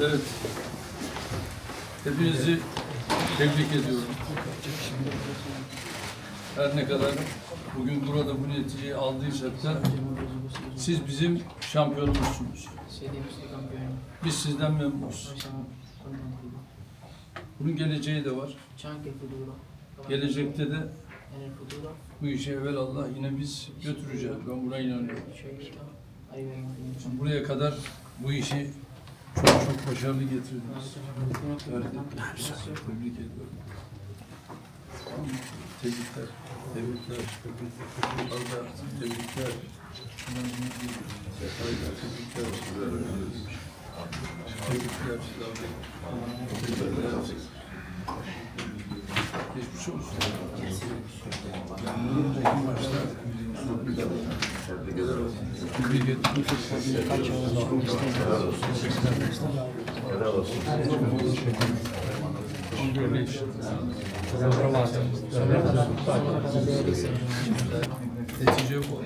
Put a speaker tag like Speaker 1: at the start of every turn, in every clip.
Speaker 1: Evet. Hepinizi tebrik ediyorum. Her ne kadar bugün burada bu neticeyi aldıysak da siz bizim şampiyonumuzsunuz. Biz sizden memnunuz. Bunun geleceği de var. Gelecekte de bu işi evvelallah yine biz götüreceğiz. Ben buna inanıyorum. buraya kadar bu işi çok çok başarılı getirdiniz.
Speaker 2: in
Speaker 1: Tebrik ediyorum. Tebrikler. Tebrikler. Allah tebrikler. Tebrikler. Tebrikler. Tebrikler. Geçmiş olsun. Netice bu.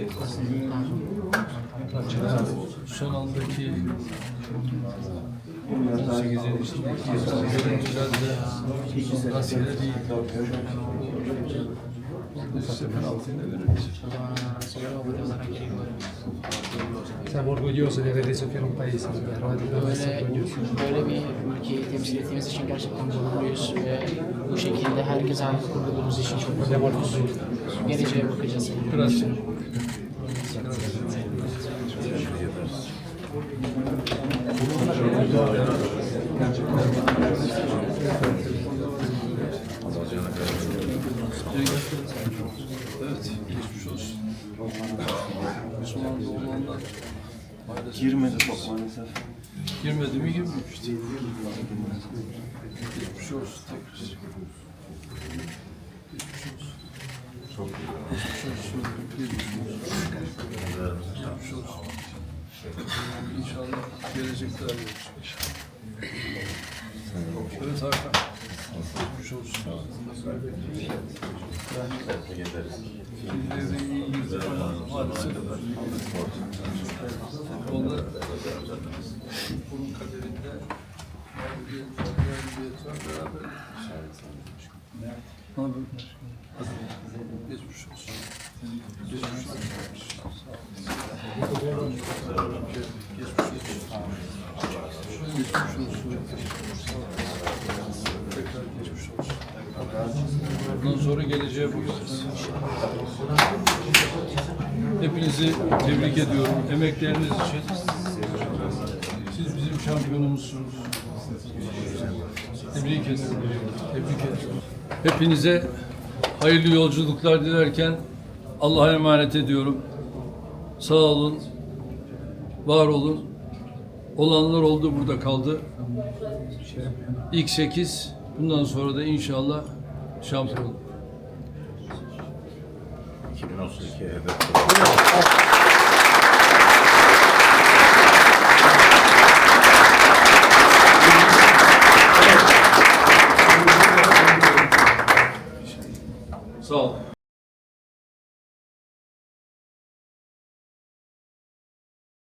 Speaker 1: Son andaki 18'in içindeki görüntüler de
Speaker 3: reso fiero un essere
Speaker 2: Böyle, böyle bir ülkeyi temsil ettiğimiz için gerçekten gururluyuz ve bu şekilde ait kurduğumuz için çok mutluyuz. Geleceğe bakacağız.
Speaker 1: Evet, geçmiş olsun. Müslüman olanlar maalesef
Speaker 4: Girmedi top maalesef.
Speaker 1: girmedi mi girmemişti. Geçmiş olsun tekrar. Geçmiş olsun. Çok Geçmiş olsun. Geçmiş olsun. Geçmiş olsun. İnşallah gelecekte arayacak. Evet Hakan. Geçmiş olsun. Birileri iyi girdi ama maalesef futbolda bunun kaderinde mağlubiyet var, galibiyet var, beraber. Hadi. Geçmiş olsun. Geçmiş olsun. Geçmiş olsun. Geçmiş olsun. Tekrar geçmiş olsun. Bundan sonra geleceğe bakacağız. Hepinizi tebrik ediyorum. Emekleriniz için. Siz bizim şampiyonumuzsunuz. Tebrik ediyorum. Tebrik ediyorum. Hepinize hayırlı yolculuklar dilerken Allah'a emanet ediyorum. Sağ olun var olur. Olanlar oldu burada kaldı. İlk sekiz. Bundan sonra da inşallah şampiyon olur.
Speaker 5: 2032 hedef. Sağ olun.